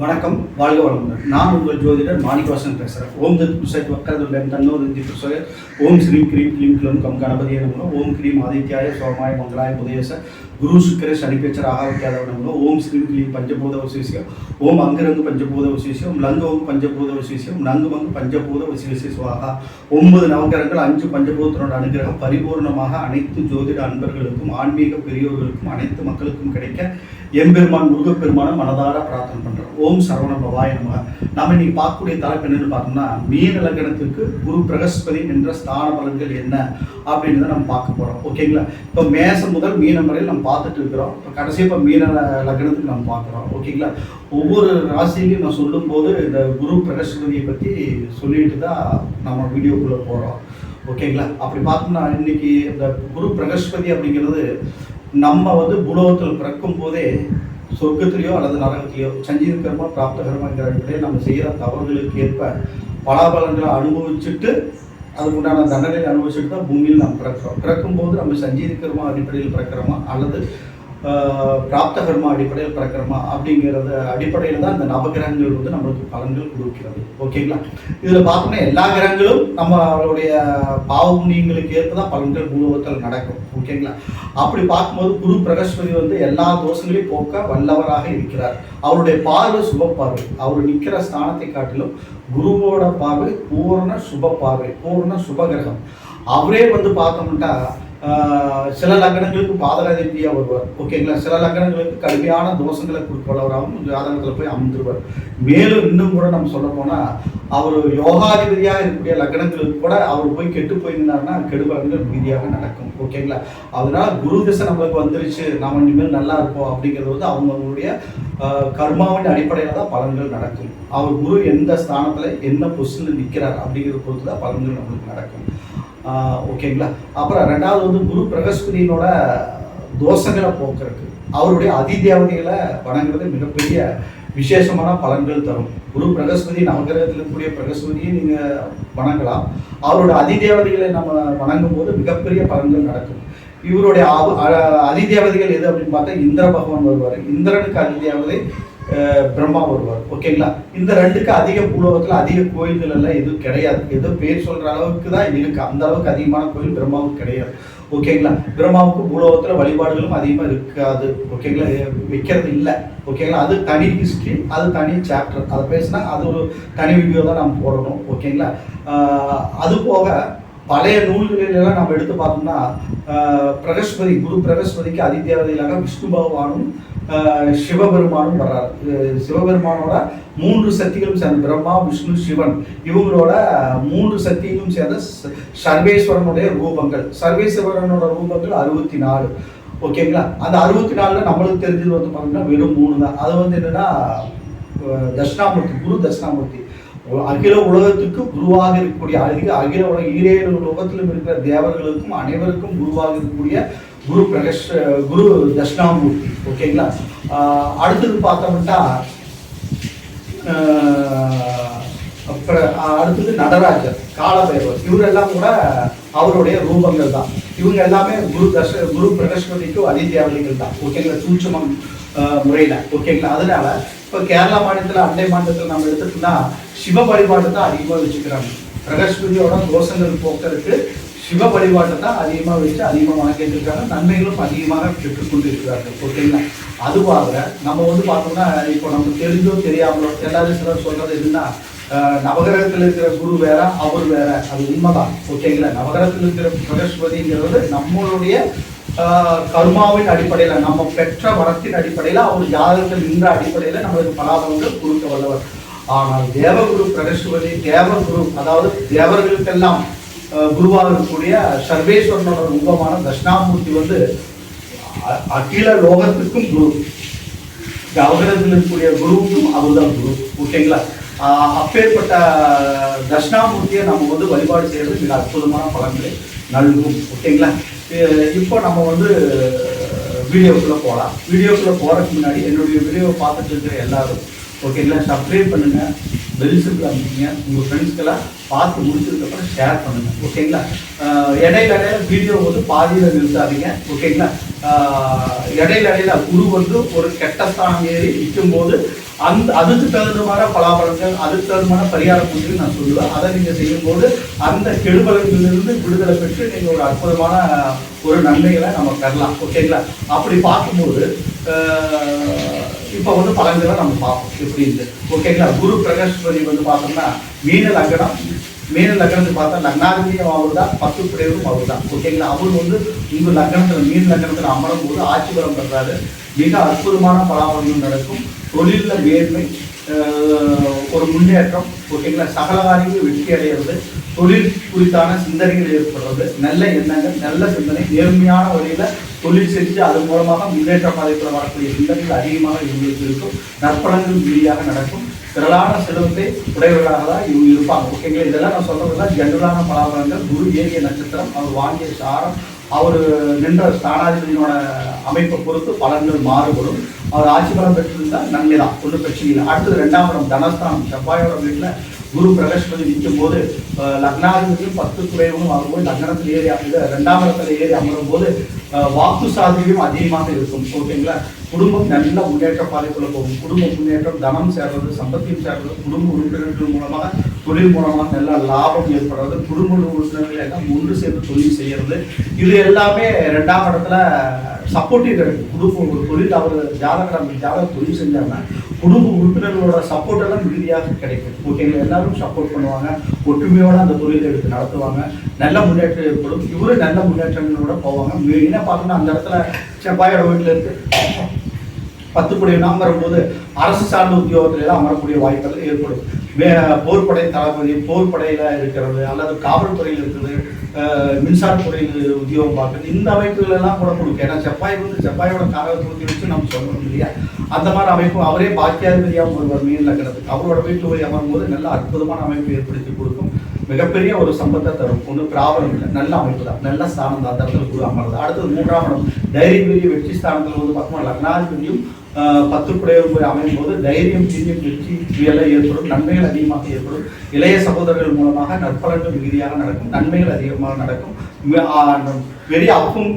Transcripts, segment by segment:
வணக்கம் வாழ்க வளமுடன். நான் உங்கள் ஜோதிடர் மாணிக்கவாசன் பேசுகிறேன் ஓம் தத் புசட் வக்கரதுடன் தன்னோதி புசக ஓம் ஸ்ரீம் கிரீம் கிளீம் கிளம் கம் கணபதியை நமோ. ஓம் கிரீம் ஆதித்யாய சோமாய மங்களாய புதயச குரு சுக்கர சனிப்பேச்சர் ஆகாவித்யாதவ ஓம் ஸ்ரீம் கிளீம் பஞ்சபூத விசேஷம் ஓம் அங்கிரங்கு பஞ்சபூத விசேஷம் லங்கவங்கு பஞ்சபூத விசேஷம் நங்குமங்கு பஞ்சபூத விசேஷ சுவாகா. ஒன்பது நவகரங்கள் அஞ்சு பஞ்சபூதத்தினோட அனுகிரகம். பரிபூர்ணமாக அனைத்து ஜோதிட அன்பர்களுக்கும் ஆன்மீக பெரியோர்களுக்கும் அனைத்து மக்களுக்கும் கிடைக்க எம்பெருமான் முருகப்பெருமான மனதார பிரார்த்தனை பண்றோம். ஓம் சரவண பவாய நம்ம நாம இன்னைக்கு பார்க்கக்கூடிய தலைப்பு என்னன்னு பார்த்தோம்னா மீன லக்னத்திற்கு குரு பிரகஸ்பதி என்ற ஸ்தான பலன்கள் என்ன அப்படின்றத நம்ம பார்க்க போகிறோம் ஓகேங்களா இப்போ மேசம் முதல் மீனம் வரையில் நம்ம பார்த்துட்டு இருக்கிறோம். இப்போ கடைசி இப்போ மீன லக்னத்துக்கு நம்ம பார்க்குறோம் ஓகேங்களா ஒவ்வொரு ராசியிலையும் நான் சொல்லும்போது இந்த குரு பிரகஸ்பதியை பற்றி சொல்லிட்டு தான் நம்ம வீடியோக்குள்ளே போகிறோம் ஓகேங்களா அப்படி பார்த்தோம்னா இன்னைக்கு இந்த குரு பிரகஸ்பதி அப்படிங்கிறது நம்ம வந்து புலோகத்தில் பிறக்கும் போதே சொர்க்கத்திலேயோ அல்லது நரகத்திலேயோ சஞ்சீத கர்மா பிராப்த கர்மாங்கிற அடிப்படையில் நம்ம செய்கிற தவறுகளுக்கு ஏற்ப பலாபலங்களை அனுபவிச்சுட்டு அதுக்கு உண்டான தண்டனை அனுபவிச்சுட்டு தான் பூமியில் நாம் பிறக்கிறோம். பிறக்கும்போது நம்ம சஞ்சீத கர்மா அடிப்படையில் பிறக்கிறோமா? அல்லது பிராப்த கர்மா அடிப்படையில் பிறக்கிறோமா அப்படிங்கிறத அடிப்படையில் தான் இந்த நவகிரகங்கள் வந்து நம்மளுக்கு பலன்கள் கொடுக்கிறது. ஓகேங்களா? இதில் பார்த்தோம்னா எல்லா கிரகங்களும் நம்மளுடைய பாவ புண்ணியங்களுக்கு ஏற்ப தான் பலன்கள் பூலோகத்தில் நடக்கும். ஓகேங்களா? அப்படி பார்க்கும்போது குரு பிரகஸ்பதி வந்து எல்லா தோஷங்களையும் போக்க வல்லவராக இருக்கிறார். அவருடைய பார்வை சுப பார்வை. அவர் நிற்கிற ஸ்தானத்தை காட்டிலும் குருவோட பார்வை பூர்ண சுப பார்வை பூர்ண சுபகிரகம் அவரே வந்து பார்த்தோம்னா சில லக்னங்களுக்கு பாதகாதிபதியாக வருவார். ஓகேங்களா சில லக்னங்களுக்கு கடுமையான தோஷங்களை கொடுப்பவராகவும் ஜாதகத்தில் போய் அமர்ந்துருவார். மேலும் இன்னும் கூட நம்ம சொல்ல போனால் அவர் யோகாதிபதியாக இருக்கக்கூடிய லக்னங்களுக்கு கூட அவர் போய் கெட்டு போயிருந்தாருன்னா கெடுபலன்கள் மீதியாக நடக்கும். ஓகேங்களா அதனால குரு திசை நம்மளுக்கு வந்துருச்சு நம்ம இனிமேல் நல்லா இருப்போம் அப்படிங்கிறது வந்து அவங்களுடைய கர்மாவின் அடிப்படையில் தான் பலன்கள் நடக்கும். அவர் குரு எந்த ஸ்தானத்தில் என்ன பொசிஷனில் நிற்கிறார் அப்படிங்கிறத பொறுத்து தான் பலன்கள் நம்மளுக்கு நடக்கும். ஓகேங்களா? அப்புறம் ரெண்டாவது வந்து குரு பிரகஸ்பதியினோட தோஷங்களை போக்குறதுக்கு. அவருடைய அதிதேவதைகளை வணங்குறது மிகப்பெரிய விசேஷமான பலன்கள் தரும். குரு பிரகஸ்பதி நவகிரகத்தில் இருக்கக்கூடிய பிரகஸ்பதியை நீங்கள் வணங்கலாம். அவரோட அதிதேவதைகளை நம்ம வணங்கும் போது மிகப்பெரிய பலன்கள் நடக்கும். இவருடைய அ- அதிதேவதைகள் எது அப்படின்னு பார்த்தா இந்திர பகவான் வருவார். இந்திரனுக்கு அதிதேவதை பிரம்மா வருவார் ஓகேங்களா இந்த ரெண்டுக்கு அதிக பூலோகத்தில் அதிக கோயில்கள் எல்லாம் எதுவும் கிடையாது. ஏதோ பேர் சொல்கிற அளவுக்கு தான் இருக்கு. அந்த அளவுக்கு அதிகமான கோயில் பிரம்மாவுக்கு கிடையாது. ஓகேங்களா பிரம்மாவுக்கு பூலோகத்தில் வழிபாடுகளும் அதிகமாக இருக்காது. ஓகேங்களா வைக்கிறது இல்லை. ஓகேங்களா அது தனி ஹிஸ்ட்ரி அது தனி சாப்டர் அதை பேசினா அது ஒரு தனி வீடியோ தான் நம்ம போடணும். ஓகேங்களா அது போக பழைய நூல்களிலெல்லாம் நம்ம எடுத்து பார்த்தோம்னா பிரகஸ்பதி குரு பிரகஸ்பதிக்கு அதிதேவதையிலாக விஷ்ணு பகவானும் சிவபெருமானும் வர்றார். சிவபெருமானோட மூன்று சக்திகளும் சேர்ந்த பிரம்மா விஷ்ணு சிவன். இவங்களோட மூன்று சக்திகளும் சேர்ந்த சர்வேஸ்வரனுடைய ரூபங்கள். சர்வேஸ்வரனோட ரூபங்கள் அறுபத்தி நாலு ஓகேங்களா? அந்த அறுபத்தி நாலில் நம்மளுக்கு தெரிஞ்சது வந்து பார்த்தீங்கன்னா வெறும் மூணு தான். அது வந்து என்னன்னா தட்சிணாமூர்த்தி குரு தட்சிணாமூர்த்தி. அகில உலகத்துக்கு குருவாக இருக்கக்கூடிய அதிக அகில உலக ஈரேழு உலகத்திலும் இருக்கிற தேவர்களுக்கும் அனைவருக்கும் குருவாக இருக்கக்கூடிய குரு பிரகஷ் குரு தட்சிணாமூர்த்தி. ஓகேங்களா அடுத்தது பார்த்தோம்னா அப்புறம் அடுத்தது நடராஜர் காலபைரவர். இவரெல்லாம் கூட அவருடைய ரூபங்கள் தான் இவங்க எல்லாமே குரு தர்ஷ குரு பிரகஸ்பதிக்கு அதிதேவதைகள் தான் ஓகேங்களா சூட்சமம் முறையில். ஓகேங்களா? அதனால இப்போ கேரளா மாநிலத்தில் அண்டை மாநிலத்தில் நம்ம எடுத்துட்டோம்னா சிவ வழிபாட்டு தான் அதிகமாக வச்சுக்கிறாங்க. பிரகஸ்பதியோட தோஷங்கள் போக்கிறதுக்கு சிவ வழிபாட்டை தான் அதிகமாக வச்சு அதிகமாக வணங்கிட்டு இருக்காங்க நன்மைகளும் அதிகமாக பெற்றுக்கொண்டு இருக்கிறார்கள் ஓகேங்களா? அதுவாக நம்ம வந்து பார்த்தோம்னா இப்போ நம்ம தெரிஞ்சோ தெரியாமலோ எல்லாரும் சிலர் சொல்றது என்னன்னா நவகிரகத்தில் இருக்கிற குரு வேற அவர் வேற. அது உண்மைதான். ஓகேங்களா? நவகிரகத்தில் இருக்கிற பிரகஸ்பதிங்கிறது நம்மளுடைய கர்மாவின் அடிப்படையில் நம்ம பெற்ற வரத்தின் அடிப்படையில் அவர் ஜாதகத்தில் நின்ற அடிப்படையில் நம்மளுக்கு பலாபலங்கள் கொடுக்க வல்லவர். ஆனால் தேவகுரு பிரகஸ்பதி தேவகுரு அதாவது தேவர்களுக்கெல்லாம் குருவாக இருக்கக்கூடிய சர்வேஸ்வரனோட ரூபமான தட்சிணாமூர்த்தி வந்து அ- அகில லோகத்துக்கும் குரு. அவகிரகத்தில் இருக்கக்கூடிய குருவுக்கும் அவர்தான் குரு. ஓகேங்களா? அப்பேற்பட்ட தட்சிணாமூர்த்தியை நம்ம வந்து வழிபாடு செய்யறது மிக அற்புதமான பலன்களை நல்கும். ஓகேங்களா? இப்போ நம்ம வந்து வீடியோக்குள்ளே போகலாம் வீடியோக்குள்ளே போகிறதுக்கு முன்னாடி என்னுடைய வீடியோவை பார்த்துட்டு இருக்கிற எல்லாரும் ஓகேங்களா சப்ஸ்கிரைப் பண்ணுங்கள் பெல் சிம்பிள் அமைங்க உங்கள் ஃப்ரெண்ட்ஸ்க்கெல்லாம் பார்த்து முடிச்சதுக்கப்புறம் ஷேர் பண்ணுங்கள் ஓகேங்களா இடையில இடையில வீடியோ வந்து பாதியில் நிறுத்தாதீங்க ஓகேங்களா இடையில இடையில குரு வந்து ஒரு கெட்ட ஸ்தானம் ஏறி நிற்கும் போது அந்த அதுக்கு தகுந்த மாதிரி பலாபலங்கள் அதுக்கு தகுந்த மாதிரி பரிகார பூஜைகள் நான் சொல்லுவேன். அதை நீங்க செய்யும்போது அந்த கெடுபலங்களிலிருந்து விடுதலை பெற்று நீங்க ஒரு அற்புதமான ஒரு நன்மைகளை நம்ம பெறலாம். ஓகேங்களா? அப்படி பார்க்கும்போது இப்போ வந்து பலன்களை நம்ம பார்ப்போம். எப்படின்ட்டு ஓகேங்களா? குரு பிரகாஷ்பதி வந்து பார்த்தோம்னா மீன லக்னம் மீன லக்னத்துக்கு பார்த்தா லக்னாதிபதியும் அவர் தான் பத்து பிரிவும் அவர் தான் ஓகேங்களா? அவர் வந்து உங்க லக்னத்தில் மீன் லக்னத்தில் அமரும் போது ஆட்சி பலம் பெறாரு. மிக அற்புதமான பலாபலங்கள் நடக்கும். தொழிலில் மேன்மை ஒரு முன்னேற்றம் ஓகேங்களா சகல காரியங்கள் வெற்றி அடைகிறது. தொழில் குறித்தான சிந்தனைகள் ஏற்படுறது நல்ல எண்ணங்கள் நல்ல சிந்தனை நேர்மையான வழியில் தொழில் செஞ்சு அதன் மூலமாக முன்னேற்ற பாதைக்குள்ள வரக்கூடிய சிந்தனைகள் அதிகமாக இவங்களுக்கு இருக்கும் நற்பலன்கள் மீதியாக நடக்கும். திரளான செல்வத்தை உடையவர்களாக தான் இவங்க இருப்பாங்க. ஓகேங்களா இதெல்லாம் நான் சொல்றதெல்லாம் ஜென்ரலான பலாபலங்கள் குரு ஏரிய நட்சத்திரம் அவர் வாங்கிய சாரம் அவர் நின்ற ஸ்தானாதிபதியோட அமைப்பை பொறுத்து பலன்கள் மாறுபடும். அவர் ஆட்சி பலம் பெற்றிருந்தால் நன்மை தான் ஒன்றும் பிரச்சனை இல்லை. அடுத்தது ரெண்டாம் இடம் தனஸ்தானம். செவ்வாயோட வீட்டில் குரு பிரகஸ்பதி நிற்கும் போது லக்னாதிபதியும் பத்து குறைவும் ஆகும்போது லக்னத்தில் ஏறி அமைந்த ரெண்டாம் இடத்துல ஏறி அமரும் போது வாக்கு சாதியும் அதிகமாக இருக்கும். ஓகேங்களா? குடும்பம் நல்ல முன்னேற்ற பாதைக்குள்ள போகும். குடும்ப முன்னேற்றம் தனம் சேர்றது சம்பத்தியம் சேர்றது குடும்ப உறுப்பினர்கள் மூலமாக தொழில் மூலமாக நல்ல லாபம் ஏற்படுறது குடும்ப உறுப்பினர்கள் எல்லாம் ஒன்று சேர்ந்து தொழில் செய்யறது. இது எல்லாமே ரெண்டாம் இடத்துல சப்போர்ட்டிவ் கிடைக்கும் குடும்ப ஒரு தொழில் அவர் ஜாதகம் ஜாதக தொழில் செஞ்சாங்கன்னா குடும்ப உறுப்பினர்களோட சப்போர்ட் எல்லாம் மிகுதியாக கிடைக்கும். ஓகேங்களா எல்லாரும் சப்போர்ட் பண்ணுவாங்க. ஒற்றுமையோட அந்த தொழிலை எடுத்து நடத்துவாங்க. நல்ல முன்னேற்றம் ஏற்படும். இவரும் நல்ல முன்னேற்றங்களோட போவாங்க. மெயினாக பார்த்தோம்னா அந்த இடத்துல செவ்வாயோட வீட்டில் இருக்கு. பத்து படையினா அமரும்போது அரசு சார்ந்த உத்தியோகத்துல எல்லாம் அமரக்கூடிய வாய்ப்புகள் ஏற்படும். வே தளபதி போர்படையில் இருக்கிறது அல்லது காவல்துறையில் இருக்கிறது மின்சாரத்துறையில் உத்தியோகம் பார்க்குறது இந்த அமைப்புகள் எல்லாம் கூட கொடுக்கும். ஏன்னா செப்பாய் வந்து செப்பாயோட காரகத்துவத்தை வச்சு நம்ம சொல்லணும் இல்லையா? அந்த மாதிரி அமைப்பு அவரே பாக்கியாதிபதியாக ஒருவர் மீன் லக்கணத்துக்கு அவரோட வீட்டில் போய் அமரும்போது நல்ல அற்புதமான அமைப்பு ஏற்படுத்தி கொடுக்கும். மிகப்பெரிய ஒரு சம்பத்தை தரும். ஒன்றும் ப்ராப்ளம் இல்லை. நல்ல அமைப்பு தான். நல்ல ஸ்தானம் தான். தரத்தில் இடத்துல குரு அமர்றது அடுத்தது மூன்றாம் இடம். தைரியபெரிய வெற்றி ஸ்தானத்தில் வந்து பார்த்தோம்னா லக்னாதிபதியும் பத்துக்குடையவர் போய் அமையும் போது தைரியம் தீரியம் வெற்றி இவையெல்லாம் ஏற்படும். நன்மைகள் அதிகமாக ஏற்படும். இளைய சகோதரர்கள் மூலமாக நற்பலன்கள் மிகுதியாக நடக்கும். நன்மைகள் அதிகமாக நடக்கும். வெரி அப்பும்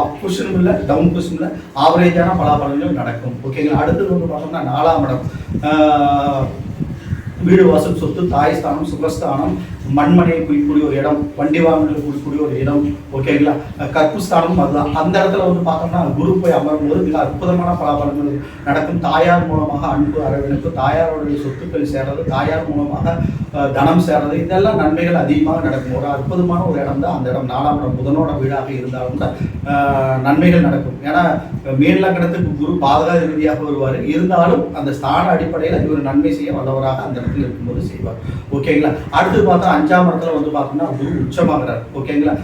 அப் கொஷனும் இல்லை டவுன் புஷனும் இல்லை ஆவரேஜான பலாபலங்கள் நடக்கும். ஓகேங்களா அடுத்தது வந்து பார்த்தோம்னா நாலாம் இடம். வீடு வாசல் சொத்து தாய் ஸ்தானம் சுகஸ்தானம் மண்மனையை குறிக்கக்கூடிய ஒரு இடம் வண்டி வாகனங்கள் குறிக்கக்கூடிய ஒரு இடம் ஓகேங்களா கற்புஸ்தானம் அதுதான். அந்த இடத்துல வந்து பார்த்தோம்னா குரு போய் அமரும் போது மிக அற்புதமான பலாபலங்கள் நடக்கும். தாயார் மூலமாக அன்பு அரவணைப்பு தாயாருடைய சொத்துக்கள் சேர்றது தாயார் மூலமாக தனம் சேர்றது இதெல்லாம் நன்மைகள் அதிகமாக நடக்கும். ஒரு அற்புதமான ஒரு இடம் தான் அந்த இடம். நாலாம் இடம் புதனோட வீடாக இருந்தாலும் கூட நன்மைகள் நடக்கும். ஏன்னா மேல்லக்கணத்துக்கு குரு பாதகாத ரீதியாக வருவார். இருந்தாலும் அந்த ஸ்தான அடிப்படையில் இவர் நன்மை செய்ய வல்லவராக அந்த இடத்துல இருக்கும்போது செய்வார். ஓகேங்களா அடுத்து பார்த்தா அஞ்சாம் இடத்துல வந்து பார்த்தோம்னா குரு உச்சமாகிறார். ஓகேங்களா?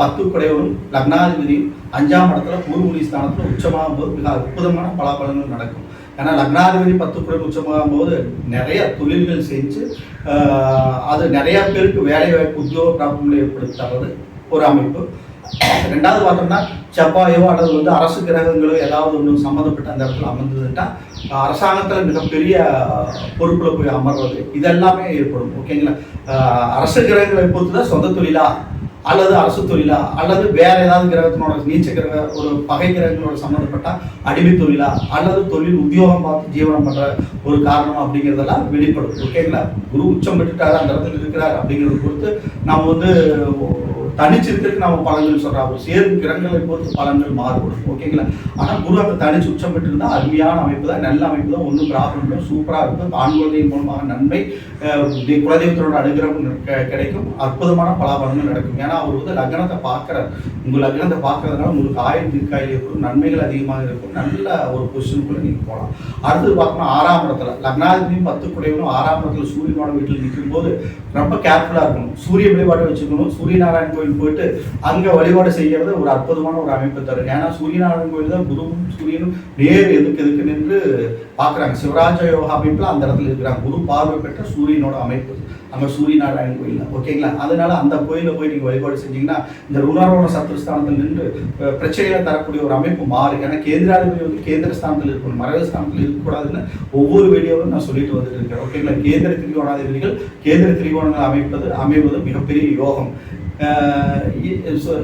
பத்து குடையவரும் லக்னாதிபதி அஞ்சாம் இடத்துல பூர்வமுனி ஸ்தானத்தில் உச்சமாகும் போது மிக அற்புதமான பலாபலங்கள் நடக்கும். ஏன்னா லக்னாதிபதி பத்து குறை உச்சமாகும் போது நிறைய தொழில்கள் செஞ்சு அது நிறைய பேருக்கு வேலை வாய்ப்பு உத்தியோக பிராப்தங்களை ஏற்படுத்தி தர்றது ஒரு அமைப்பு. ரெண்டாவது பார்த்தோம்னா செவ்வாயோ அல்லது வந்து அரசு கிரகங்களோ ஏதாவது ஒன்று சம்மந்தப்பட்ட அந்த இடத்துல அமர்ந்ததுன்னா அரசாங்கத்தில் மிகப்பெரிய பொறுப்பில் போய் அமர்றது இதெல்லாமே ஏற்படும் ஓகேங்களா? அரசு கிரகங்களை பொறுத்து தான் சொந்த தொழிலா? அல்லது அரசு தொழிலா? அல்லது வேற ஏதாவது கிரகத்தினோட நீச்ச கிரக ஒரு பகை கிரகங்களோட சம்மந்தப்பட்ட அடிமை தொழிலா? அல்லது தொழில் உத்தியோகம் பார்த்து ஜீவனம் பண்ற ஒரு காரணம் அப்படிங்கிறதெல்லாம் வெளிப்படும் ஓகேங்களா? குரு உச்சம் பெற்றுட்டாரு அந்த இடத்துல இருக்கிறார் அப்படிங்கிறத பொறுத்து நாம் வந்து தனிச்சிருக்கிறதுக்கு நம்ம பழங்கள் சொல்கிறாங்க ஒரு சேரும் கிரகங்களை பொறுத்து பழங்கள் மாறுபடும். ஓகேங்களா ஆனால் குரு அந்த தனிச்சு உச்சம் பெற்றிருந்தால் அருமையான அமைப்பு தான் நல்ல அமைப்பு தான். ஒன்றும் ப்ராப்ளம் இல்லை. சூப்பராக இருக்கும். ஆண் குழந்தையின் மூலமாக நன்மை குலதெய்வத்தோட அனுகிரகம் கிடைக்கும். அற்புதமான பலாபலங்கள் நடக்கும். ஏன்னா அவர் வந்து லக்னத்தை பார்க்குறார். உங்கள் லக்னத்தை பார்க்கறதுனால உங்களுக்கு ஆயுள் தீர்க்காயில் இருக்கும் நன்மைகள் அதிகமாக இருக்கும். நல்ல ஒரு பொசிஷனுக்குள்ளே நீங்கள் போகலாம். அடுத்தது பார்த்தோம்னா ஆறாம் இடத்துல. லக்னாதிபதியும் பத்து குடையவனும் ஆறாம் இடத்துல சூரியனோட வீட்டில் நிற்கும் போது ரொம்ப கேர்ஃபுல்லாக இருக்கணும். சூரிய வழிபாட்டை வச்சுக்கணும். சூரிய கோயில் கோயில் போயிட்டு அங்க வழிபாடு செய்யறது ஒரு அற்புதமான ஒரு அமைப்பு தரும் ஏன்னா சூரியநாராயண கோயில் தான் குருவும் சூரியனும் நேர் எதுக்கு எதுக்கு நின்று பார்க்குறாங்க. சிவராஜ யோகா அமைப்புல அந்த இடத்துல இருக்கிறாங்க. குரு பார்வை பெற்ற சூரியனோட அமைப்பு. அங்க சூரியநாராயண கோயில் ஓகேங்களா அதனால அந்த கோயிலில் போய் நீங்க வழிபாடு செஞ்சீங்கன்னா இந்த ருணாரோட சத்துருஸ்தானத்தில் நின்று பிரச்சனைகளை தரக்கூடிய ஒரு அமைப்பு மாறும் ஏன்னா கேந்திராதிபதி வந்து கேந்திர ஸ்தானத்தில் இருக்கணும். மறைவு ஸ்தானத்தில் இருக்கக்கூடாதுன்னு ஒவ்வொரு வீடியோவும் நான் சொல்லிட்டு வந்துட்டு இருக்கேன். ஓகேங்களா கேந்திர திரிகோணாதிபதிகள் கேந்திர திரிகோணங்கள் அமைப்பது அமைவது மிகப்பெரிய யோகம்.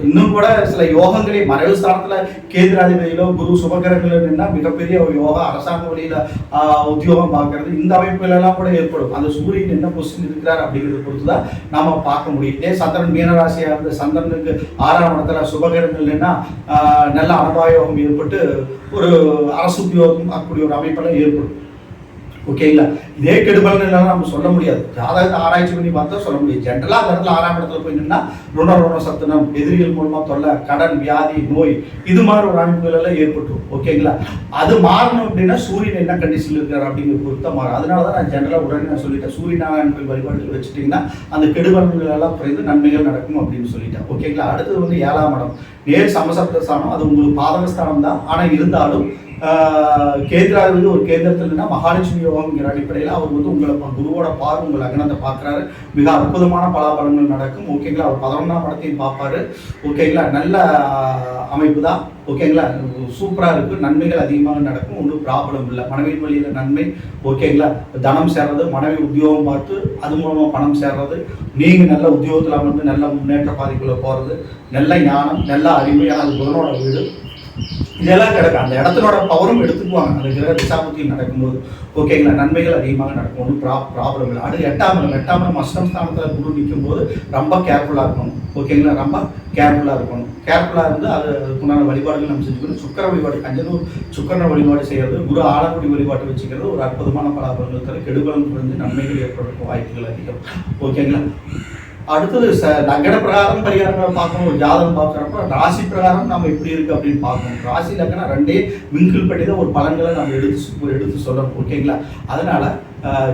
இன்னும் கூட சில யோகங்களே மறைவு ஸ்தானத்தில் கேந்திராதிபதியிலோ குரு சுபகரங்களா மிகப்பெரிய ஒரு யோகா அரசாங்க வழியில் உத்தியோகம் பார்க்கறது இந்த அமைப்புகள் கூட ஏற்படும். அந்த சூரியன் என்ன பொசிஷன் இருக்கிறார் அப்படிங்கிறத பொறுத்து தான் நாம் பார்க்க முடியும். இதே சந்திரன் மீனராசியாக இருந்த சந்திரனுக்கு ஆறாம் இடத்துல சுபகரங்கள்னா நல்ல அனுபாயோகம் ஏற்பட்டு ஒரு அரசு உத்தியோகம் அப்படி ஒரு அமைப்பெல்லாம் ஏற்படும். ஓகேங்களா இதே கெடுபலன் நம்ம சொல்ல முடியாது. ஜாதகத்தை ஆராய்ச்சி பண்ணி பார்த்தா சொல்ல முடியும். ஜென்ரலாக அந்த இடத்துல ஆறாம் இடத்துல போய் நின்னா ருண ருண சத்துனம் எதிரிகள் மூலமா தொல்லை கடன் வியாதி நோய் இது மாதிரி ஒரு அமைப்புகள் எல்லாம் ஏற்பட்டுரும். ஓகேங்களா அது மாறணும் அப்படின்னா சூரியன் என்ன கண்டிஷனில் இருக்காரு அப்படிங்கிற பொறுத்த மாறும். அதனால தான் நான் ஜென்ரலாக உடனே நான் சொல்லிட்டேன். சூரிய நாராயண கோயில் வழிபாடுகள் வச்சுட்டிங்கன்னா அந்த கெடுபலன்கள் எல்லாம் குறைந்து நன்மைகள் நடக்கும் அப்படின்னு சொல்லிட்டேன். ஓகேங்களா அடுத்தது வந்து ஏழாம் இடம். நேர் சமசப்த ஸ்தானம் அது உங்களுக்கு பாதகஸ்தானம் தான். ஆனால் இருந்தாலும் ஆஹ் வந்து ஒரு கேந்திரத்தில் இருந்தால் மகாலட்சுமி யோகம்ங்கிற அடிப்படையில் அவர் வந்து உங்களை பா- குருவோட பார் உங்கள் லக்னத்தை பார்க்குறாரு. மிக அற்புதமான பலாபலங்கள் நடக்கும். ஓகேங்களா? அவர் பதினொன்றாம் படத்தையும் பார்ப்பாரு. ஓகேங்களா? நல்ல அமைப்பு தான் ஓகேங்களா? சூப்பராக இருக்குது நன்மைகள் அதிகமாக நடக்கும். ஒன்றும் ப்ராப்ளம் இல்லை. மனைவி வழியில் நன்மை. ஓகேங்களா? தனம் சேர்றது மனைவி உத்தியோகம் பார்த்து அது மூலமாக பணம் சேர்றது. நீங்கள் நல்ல உத்தியோகத்தில் வந்து நல்ல முன்னேற்ற பாதைக்குள்ளே போகிறது நல்ல ஞானம் நல்ல அறிவு அது புதனோட வீடு. இதெல்லாம் கிடக்கும் அந்த இடத்தினோட பவரும் எடுத்துக்குவாங்க அந்த கிரக திசாபுத்தி நடக்கும்போது. ஓகேங்களா நன்மைகள் அதிகமாக நடக்கும். ஒன்றும் ப்ரா ப்ராப்ளம் இல்லை. அடுத்து எட்டாம் இடம். எட்டாம் இடம் அஷ்டம் ஸ்தானத்தில் குரு நிற்கும் போது ரொம்ப கேர்ஃபுல்லாக இருக்கணும். ஓகேங்களா ரொம்ப கேர்ஃபுல்லாக இருக்கணும். கேர்ஃபுல்லாக இருந்து அது அதுக்குண்டான வழிபாடுகள் நம்ம செஞ்சுக்கணும். சுக்கர வழிபாடு கஞ்சனூர் சுக்கரனை வழிபாடு செய்கிறது குரு ஆலக்குடி வழிபாட்டு வச்சுக்கிறது ஒரு அற்புதமான பலாபலங்கள் தர கெடுபலம் குறைந்து நன்மைகள் ஏற்படுறதுக்கு வாய்ப்புகள் அதிகம். ஓகேங்களா அடுத்தது ச லக்கண பிரகாரம் பரிகாரங்களை பார்க்கணும் ஒரு ஜாதகம் பார்க்குறப்ப ராசி பிரகாரம் நம்ம எப்படி இருக்கு அப்படின்னு பார்க்கணும். ராசி லக்கணம் ரெண்டே மிங்கிள் பண்ணி தான் ஒரு பலன்களை நம்ம எடுத்து எடுத்து சொல்லணும். ஓகேங்களா? அதனால்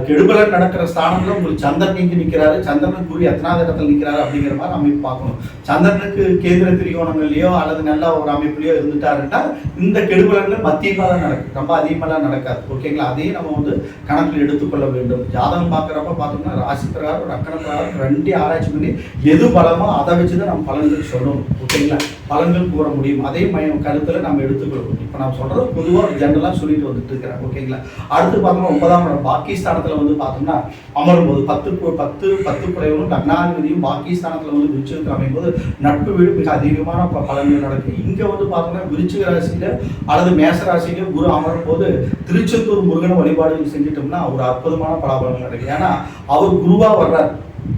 கெடுபலன் நடக்கிற ஸ்தானத்தில் உங்களுக்கு சந்திரன் இங்கு நிற்கிறாரு சந்திரன் குரு எத்தனாவது இடத்துல நிற்கிறாரு அப்படிங்கிற மாதிரி அமைப்பு பார்க்கணும். சந்திரனுக்கு கேந்திர திரிகோணங்கள்லையோ அல்லது நல்ல ஒரு அமைப்புலையோ இருந்துட்டாருன்னா இந்த கெடுபலன்கள் மத்தியமாக தான் நடக்கும். ரொம்ப அதிகமாகலாம் நடக்காது. ஓகேங்களா? அதையும் நம்ம வந்து கணக்கில் எடுத்துக்கொள்ள வேண்டும். ஜாதகம் பார்க்குறப்ப பார்த்தோம்னா ராசி பிரகாரம் ரக்கண பிரகாரம் ரெண்டே ஆராய்ச்சி பண்ணி எது பலமோ அதை வச்சு தான் நம்ம பலன்கள் சொல்லணும். ஓகேங்களா? பலன்கள் கூற முடியும். அதே மயம் கருத்தில் நம்ம எடுத்துக்கொள்ளணும் இப்போ நான் சொல்கிறது பொதுவாக ஜென்ரலாக சொல்லிட்டு வந்துட்டு இருக்கிறேன். ஓகேங்களா அடுத்து பார்த்தோம்னா ஒன்பதாம் இடம் பாகிஸ்தானத்தில் வந்து பார்த்தோம்னா அமரும் போது பத்து பத்து பத்து குறைவனும் லக்னாதிபதியும் பாகிஸ்தானத்தில் வந்து விருச்சிகத்தில் அமையும் போது நட்பு வீடு மிக அதிகமான ப- பலன்கள் நடக்கும் இங்கே வந்து பார்த்தோம்னா விருச்சிக ராசியில் அல்லது மேச ராசியில குரு அமரும் போது திருச்செந்தூர் முருகன் வழிபாடுகள் செஞ்சிட்டோம்னா ஒரு அற்புதமான பலாபலங்கள் நடக்கும் ஏன்னா அவர் குருவாக வர்றார்.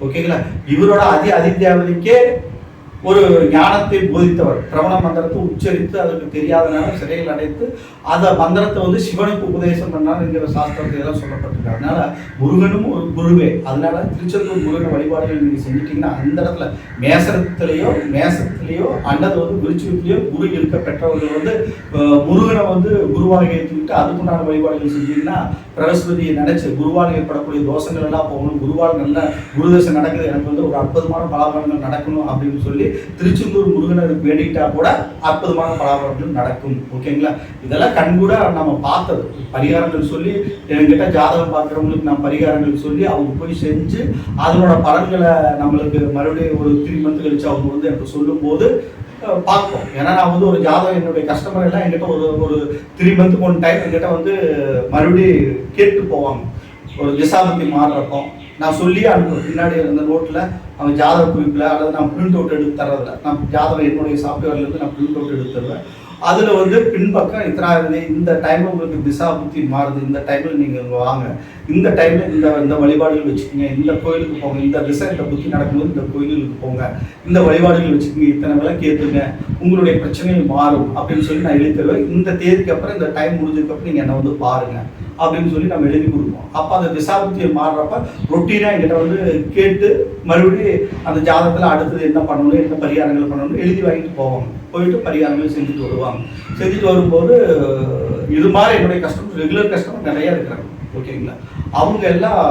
ஓகேங்களா இவரோட அதி அதித்யாவதிக்கே ஒரு ஞானத்தை போதித்தவர். பிரபல மந்திரத்தை உச்சரித்து அதுக்கு தெரியாதனால சிறையில் அடைத்து அந்த மந்திரத்தை வந்து சிவனுக்கு உபதேசம் பண்ணாருங்கிற சாஸ்திரத்தை எல்லாம் சொல்லப்பட்டிருக்கு. அதனால முருகனும் ஒரு குருவே. அதனால திருச்செந்தூர் முருகன் வழிபாடுகள் நீங்க செஞ்சிட்டீங்கன்னா அந்த இடத்துல மேசத்திலேயோ மேசத்திலேயோ அல்லது வந்து விருச்சிகத்திலேயோ குரு இருக்க பெற்றவர்கள் வந்து முருகனை வந்து குருவாக ஏற்றுக்கிட்டு அதுக்குண்டான வழிபாடுகள் செஞ்சீங்கன்னா பிரகஸ்பதியை நினைச்சு குருவால் ஏற்படக்கூடிய தோஷங்கள் எல்லாம் போகணும். குருவால் நல்ல குருதசை நடக்குது. எனக்கு வந்து ஒரு அற்புதமான பலாபலங்கள் நடக்கணும் அப்படின்னு சொல்லி திருச்செந்தூர் முருகனருக்கு வேண்டிக்கிட்டா கூட அற்புதமான பலாபலங்கள் நடக்கும். ஓகேங்களா? இதெல்லாம் கண்கூட நம்ம பார்த்தது. பரிகாரங்கள் சொல்லி என்கிட்ட ஜாதகம் பார்க்குறவங்களுக்கு நான் பரிகாரங்கள் சொல்லி அவங்க போய் செஞ்சு அதனோட பலன்களை நம்மளுக்கு மறுபடியும் ஒரு த்ரீ மந்த் கழிச்சு அவங்க வந்து எனக்கு சொல்லும்போது பார்ப்போம். ஏன்னா நான் வந்து ஒரு ஜாதகம் என்னுடைய கஸ்டமர் எல்லாம் என்கிட்ட ஒரு ஒரு த்ரீ மந்த்துக்கு ஒன் டைம் என்கிட்ட வந்து மறுபடியும் கேட்டு போவாங்க. ஒரு திசாபத்தி மாறுறப்போ நான் சொல்லி அனுப்புவேன் பின்னாடி அந்த நோட்டில் அவன் ஜாதக குறிப்பில் அல்லது நான் பிரிண்ட் அவுட் எடுத்து தர்றதில்ல. நான் ஜாதகம் என்னுடைய சாஃப்ட்வேர்லேருந்து நான் பிரிண்ட் அவுட் எடுத்து தருவேன். அதில் வந்து பின்பக்கம் இத்தனாவது இந்த டைமில் உங்களுக்கு திசா புத்தி மாறுது. இந்த டைமில் நீங்கள் வாங்க. இந்த டைமில் இந்த இந்த வழிபாடுகள் வச்சுக்கோங்க. இந்த கோயிலுக்கு போங்க. இந்த திசை இந்த புத்தி நடக்கும்போது இந்த கோயிலுக்கு போங்க. இந்த வழிபாடுகள் வச்சுக்கோங்க. இத்தனை விலை கேட்டுங்க உங்களுடைய பிரச்சனைகள் மாறும் அப்படின்னு சொல்லி நான் எழுதி தருவேன். இந்த தேதிக்கு அப்புறம் இந்த டைம் முடிஞ்சதுக்கப்புறம் நீங்கள் என்னை வந்து பாருங்கள் அப்படின்னு சொல்லி நம்ம எழுதி கொடுப்போம். அப்போ அந்த திசாபுத்தியை மாறுறப்ப ரொட்டீனாக என்கிட்ட வந்து கேட்டு மறுபடியும் அந்த ஜாதகத்தில் அடுத்தது என்ன பண்ணணும் என்ன பரிகாரங்கள் பண்ணணும் எழுதி வாங்கிட்டு போவாங்க. போயிட்டு பரிகாரங்கள் செஞ்சுட்டு வருவாங்க. செஞ்சுட்டு வரும்போது இது மாதிரி என்னுடைய கஸ்டமர் ரெகுலர் கஸ்டமர் நிறையா இருக்கிறாங்க. ஓகேங்களா அவங்க எல்லாம்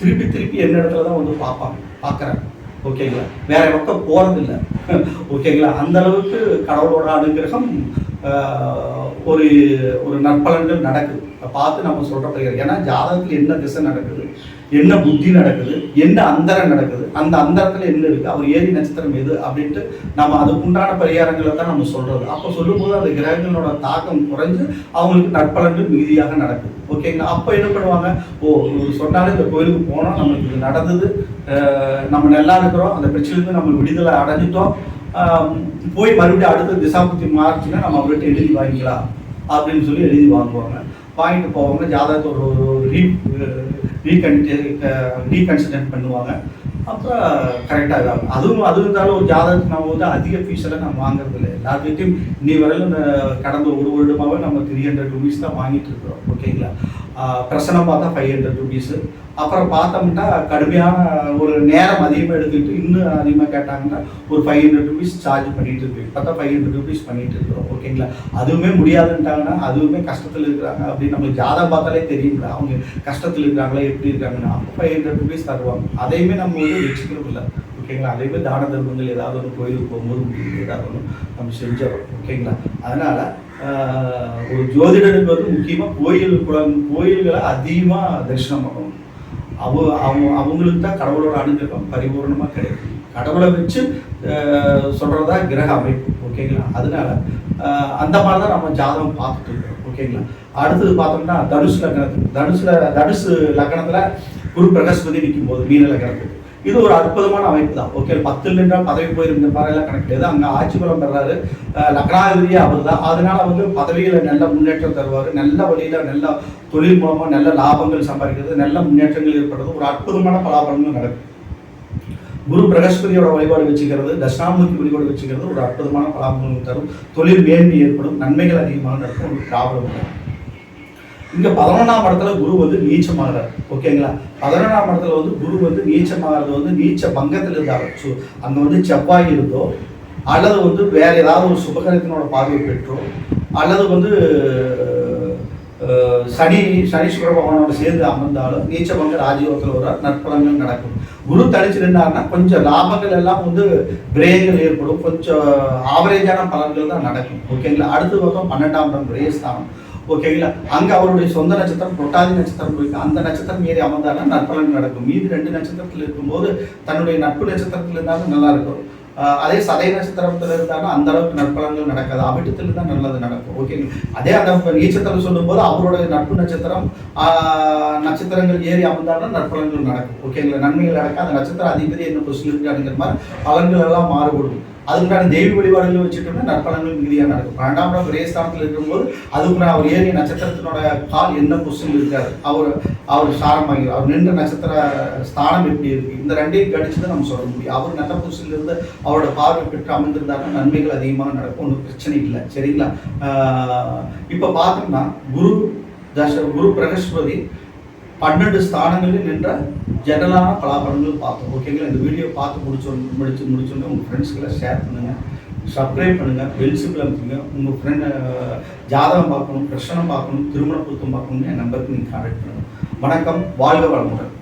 திருப்பி திருப்பி என்ன இடத்துல தான் வந்து பார்ப்பாங்க. பார்க்குறாங்க. ஓகேங்களா வேற பக்கம் போகிறதில்ல ஓகேங்களா அந்த அளவுக்கு கடவுளோட அனுகிரகம் ஒரு ஒரு நற்பலன்கள் நடக்குது. பார்த்து நம்ம சொல்ற ஏன்னா ஜாதகத்தில் என்ன திசை நடக்குது? என்ன புத்தி நடக்குது? என்ன அந்தரம் நடக்குது? அந்த அந்தரத்தில் என்ன இருக்கு? அவர் ஏறி நட்சத்திரம் எது? அப்படின்ட்டு நம்ம அதுக்குண்டான பரிகாரங்களை தான் நம்ம சொல்கிறது அப்போ சொல்லும்போது அந்த கிரகங்களோட தாக்கம் குறைஞ்சு அவங்களுக்கு நற்பலன்கள் மிகுதியாக நடக்குது. ஓகேங்களா அப்போ என்ன பண்ணுவாங்க? ஓ சொன்னாலும் இந்த கோயிலுக்கு போனோம். நம்மளுக்கு இது நடந்தது. நம்ம நல்லா இருக்கிறோம். அந்த பிரச்சனையிலேருந்து நம்ம விடுதலை அடைஞ்சிட்டோம். போய் மறுபடியும் அடுத்த திசாபுத்தி மாறுச்சுன்னா நம்ம அவர்கிட்ட எழுதி வாங்கிக்கலாம் அப்படின்னு சொல்லி எழுதி வாங்குவாங்க. வாங்கிட்டு போவாங்க ஜாதகத்தை ஒரு ரீ ரீகன் ரீகன்சிடர் பண்ணுவாங்க. அப்புறம் கரெக்டாக இதாகும் அதுவும் அது இருந்தாலும் ஒரு ஜாதகத்துக்கு நம்ம வந்து அதிக ஃபீஸெல்லாம் நான் நம்ம வாங்குறது இல்லை எல்லாத்துக்கிட்டையும் இன்னி வரையிலும் இந்த கடந்த ஒரு வருடமாகவே நம்ம த்ரீ ஹண்ட்ரட் ருபீஸ் தான் வாங்கிட்டு இருக்கிறோம். ஓகேங்களா பிரசனை பிரசனம் பார்த்தா ஃபைவ் ஹண்ட்ரட் ருபீஸு அப்புறம் பார்த்தோம்னா கடுமையான ஒரு நேரம் அதிகமாக எடுத்துக்கிட்டு இன்னும் அதிகமாக கேட்டாங்கன்னா ஒரு ஃபைவ் ஹண்ட்ரட் ருபீஸ் சார்ஜ் பண்ணிட்டு இருக்கு. பார்த்தா ஃபைவ் ஹண்ட்ரட் ருபீஸ் பண்ணிட்டு இருக்கிறோம். ஓகேங்களா அதுவுமே முடியாதுன்ட்டாங்கன்னா அதுவுமே கஷ்டத்தில் இருக்கிறாங்க அப்படின்னு நம்மளுக்கு ஜாதகம் பார்த்தாலே தெரியுங்களா? அவங்க கஷ்டத்தில் இருக்கிறாங்களா? எப்படி இருக்காங்கன்னா. அப்போ ஃபைவ் ஹண்ட்ரட் ருபீஸ் தருவாங்க. அதையுமே நம்ம வந்து வச்சுக்கிறோம் இல்லை. ஓகேங்களா அதே மாதிரி தான தர்மங்கள் ஏதாவது ஒன்று கோயிலுக்கு போகும்போது முடியுது ஏதாவது ஒன்று நம்ம செஞ்சிடறோம். ஓகேங்களா அதனால் ஒரு ஜோதிடனுக்கு வந்து முக்கியமாக கோயில் குளம் கோயில்களை அதிகமாக தரிசனம் பண்ணணும். அவ அவங்க அவங்களுக்கு தான் கடவுளோட அனுகிரகம் பரிபூர்ணமாக கிடைக்கும். கடவுளை வச்சு சொல்கிறதா கிரக அமைப்பு. ஓகேங்களா அதனால அந்த மாதிரி தான் நம்ம ஜாதகம் பார்த்துட்டு இருக்கோம் ஓகேங்களா அடுத்தது பார்த்தோம்னா தனுசு லக்னத்துக்கு தனுஷில் தனுசு லக்னத்தில் குரு பிரகஸ்பதி நிற்கும் போது மீன லக்னத்துக்கு. இது ஒரு அற்புதமான அமைப்பு தான் ஓகே பத்தில் நின்றால் பதவி போயிருந்த மாதிரிலாம் கணக்கு அங்கே ஆட்சி பலம் பெறாரு. லக்னாதிபதியே அவர் தான் அதனால வந்து பதவியில் நல்ல முன்னேற்றம் தருவார். நல்ல வழியில் நல்ல தொழில் மூலமாக நல்ல லாபங்கள் சம்பாதிக்கிறது நல்ல முன்னேற்றங்கள் ஏற்படுறது. ஒரு அற்புதமான பலாபலங்கள் நடக்கும். குரு பிரகஸ்பதியோட வழிபாடு வச்சுக்கிறது தட்சிணாமூர்த்தி வழிபாடு வச்சுக்கிறது ஒரு அற்புதமான பலாபலங்கள் தரும். தொழில் மேன்மை ஏற்படும் நன்மைகள் அதிகமாக நடக்கும். ஒரு ப்ராப்ளம் இல்லை இங்கே பதினொன்றாம் இடத்துல குரு வந்து நீச்சமாகிறார். ஓகேங்களா பதினொன்றாம் இடத்துல வந்து குரு வந்து நீச்சமாகிறது வந்து நீச்ச பங்கத்தில் இருந்தார் ஸோ அங்கே வந்து செவ்வாய் இருந்தோ அல்லது வந்து வேற ஏதாவது ஒரு சுபகரத்தினோட பார்வை பெற்றோ அல்லது வந்து சனி சனி சுக்கிர பகவானோட சேர்ந்து அமர்ந்தாலும் நீச்சபங்க ராஜயோகத்தில் வர நற்பலங்கள் நடக்கும். குரு தனிச்சு நின்றாருன்னா கொஞ்சம் லாபங்கள் எல்லாம் வந்து விரயங்கள் ஏற்படும். கொஞ்சம் ஆவரேஜான பலன்கள் தான் நடக்கும். ஓகேங்களா அடுத்து பார்த்தோம் பன்னெண்டாம் இடம் விரயஸ்தானம். ஓகேங்களா அங்க அவருடைய சொந்த நட்சத்திரம் புரட்டாதி நட்சத்திரம் இருக்கு அந்த நட்சத்திரம் ஏறி அமர்ந்தாலும் நற்பலன் நடக்கும். மீதி ரெண்டு நட்சத்திரத்தில் இருக்கும்போது தன்னுடைய நட்பு நட்சத்திரத்தில் இருந்தாலும் நல்லா இருக்கும். அதே சதய நட்சத்திரத்தில் இருந்தாலும் அந்த அளவுக்கு நற்பலன்கள் நடக்காது. அவிட்டத்தில் தான் நல்லது நடக்கும். ஓகேங்களா அதே அந்த நீச்சத்தில் சொல்லும்போது அவருடைய நட்பு நட்சத்திரம் நட்சத்திரங்கள் ஏறி அமர்ந்தாலும் நற்பலன்கள் நடக்கும். ஓகேங்களா நன்மைகள் நடக்கும் அந்த நட்சத்திரம் அதிபதி என்ன பொசிஷன் இருக்காதுங்கிற மாதிரி பலன்கள் எல்லாம் மாறுபடும். அதுக்குண்டான தெய்வ வழிபாடுகளும் வச்சுட்டோம்னா நற்பலன்கள் மிகுதியாக நடக்கும். பன்னெண்டாம் இடம் விரயஸ்தானத்தில் இருக்கும்போது அதுக்கு அவர் ஏறிய நட்சத்திரத்தினோட கால் என்ன பொசிஷன் இருக்காரு அவர் அவர் சாரமாகி அவர் நின்ற நட்சத்திர ஸ்தானம் எப்படி இருக்கு? இந்த ரெண்டையும் கடிச்சு தான் நம்ம சொல்ல முடியும். அவர் நல்ல பொசிஷன்ல இருந்து அவரோட பார்வை பெற்று அமர்ந்திருந்தாருன்னா நன்மைகள் அதிகமாக நடக்கும். ஒன்றும் பிரச்சனை இல்லை. சரிங்களா? இப்போ பார்த்தோம்னா குரு தச குரு பிரகஸ்பதி பன்னெண்டு ஸ்தானங்களில் நின்ற ஜெனரலான பலாபலங்கள் பார்த்தோம். ஓகேங்களா இந்த வீடியோ பார்த்து முடிச்சோ முடிச்சு முடிச்சோன்னே உங்கள் ஃப்ரெண்ட்ஸ்களை ஷேர் பண்ணுங்கள் சப்ஸ்கிரைப் பண்ணுங்கள் பெல் சிம்பிள் உங்கள் ஃப்ரெண்ட் ஜாதகம் பார்க்கணும் பிரச்சனை பார்க்கணும் திருமண பொருத்தம் பார்க்கணும்னு என் நம்பருக்கு நீங்கள் கான்டாக்ட் பண்ணுங்கள் வணக்கம். வாழ்க வளமுடன்.